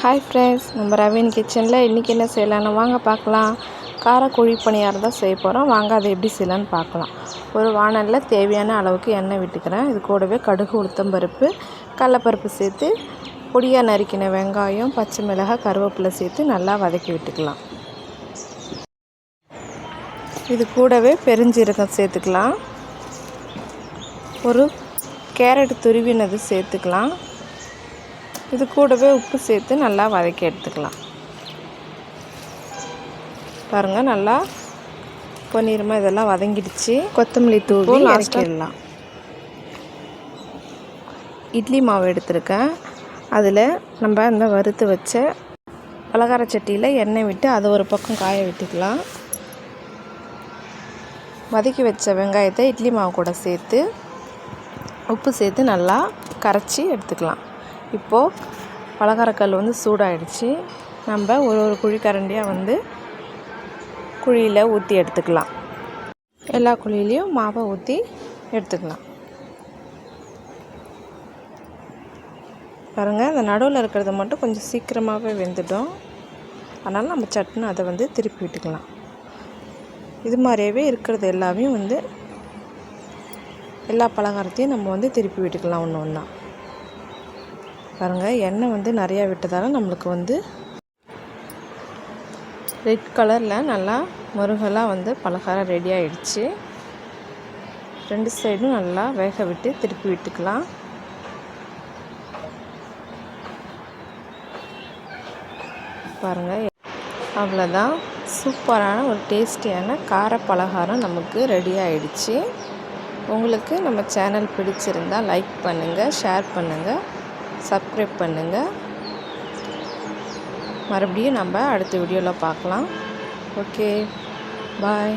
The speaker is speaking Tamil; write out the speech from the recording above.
ஹாய் ஃப்ரெண்ட்ஸ் நம்ம ரவீன் கிச்சனில் இன்றைக்கி என்ன செய்யலான்னு வாங்க பார்க்கலாம். கார குழி பணியாரம் தான் செய்ய போகிறோம் வாங்க அதை எப்படி செய்யலான்னு பார்க்கலாம். ஒரு வானலில் தேவையான அளவுக்கு எண்ணெய் விட்டுக்கிறேன். இது கூடவே கடுகு உளுத்தம்பருப்பு கடலப்பருப்பு சேர்த்து பொடியாக நறுக்கின வெங்காயம் பச்சை மிளகாய் கருவேப்பிலை சேர்த்து நல்லா வதக்கி விட்டுக்கலாம். இது கூடவே பெருஞ்சீரகம் சேர்த்துக்கலாம். ஒரு கேரட் துருவினது சேர்த்துக்கலாம். இது கூடவே உப்பு சேர்த்து நல்லா வதக்கி எடுத்துக்கலாம். பாருங்கள் நல்லா பொன்னிறமாக இதெல்லாம் வதங்கிடுச்சு. கொத்தமல்லி தூவி இறக்கிடலாம். இட்லி மாவு எடுத்திருக்கேன். அதில் நம்ம அந்த வறுத்து வச்ச பலகார சட்டியில் எண்ணெய் விட்டு அதை ஒரு பக்கம் காய விட்டுக்கலாம். வதக்கி வச்ச வெங்காயத்தை இட்லி மாவு கூட சேர்த்து உப்பு சேர்த்து நல்லா கரைச்சி எடுத்துக்கலாம். இப்போது பலகாரக்கல் வந்து சூடாயிடுச்சு. நம்ம ஒரு ஒரு குழி கரண்டியாக வந்து குழியில் ஊற்றி எடுத்துக்கலாம். எல்லா குழியிலையும் மாவை ஊற்றி எடுத்துக்கலாம். பாருங்கள் அந்த நடுவில் இருக்கிறது மட்டும் கொஞ்சம் சீக்கிரமாகவே வெந்துடும். அதனால் நம்ம சட்னி அதை வந்து திருப்பி விட்டுக்கலாம். இது மாதிரியாவே இருக்கிறது எல்லாமே வந்து எல்லா பலகாரத்தையும் நம்ம வந்து திருப்பி விட்டுக்கலாம் ஒன்று ஒன்றா பாருங்கள் எண்ணெய் வந்து நிறையா விட்டதால் நம்மளுக்கு வந்து ரெட் கலரில் நல்லா முருகலாக வந்து பலகாரம் ரெடி ஆகிடுச்சு ரெண்டு சைடும் நல்லா வேக விட்டு திருப்பி விட்டுக்கலாம். பாருங்கள் அவ்வளோதான் சூப்பரான ஒரு டேஸ்டியான கார பலகாரம் நமக்கு ரெடி ஆகிடுச்சு உங்களுக்கு நம்ம சேனல் பிடிச்சிருந்தால் லைக் பண்ணுங்கள் ஷேர் பண்ணுங்கள் சப்ஸ்கிரைப் பண்ணுங்கள் மறுபடியும் நம்ம அடுத்த வீடியோவில் பார்க்கலாம். Okay bye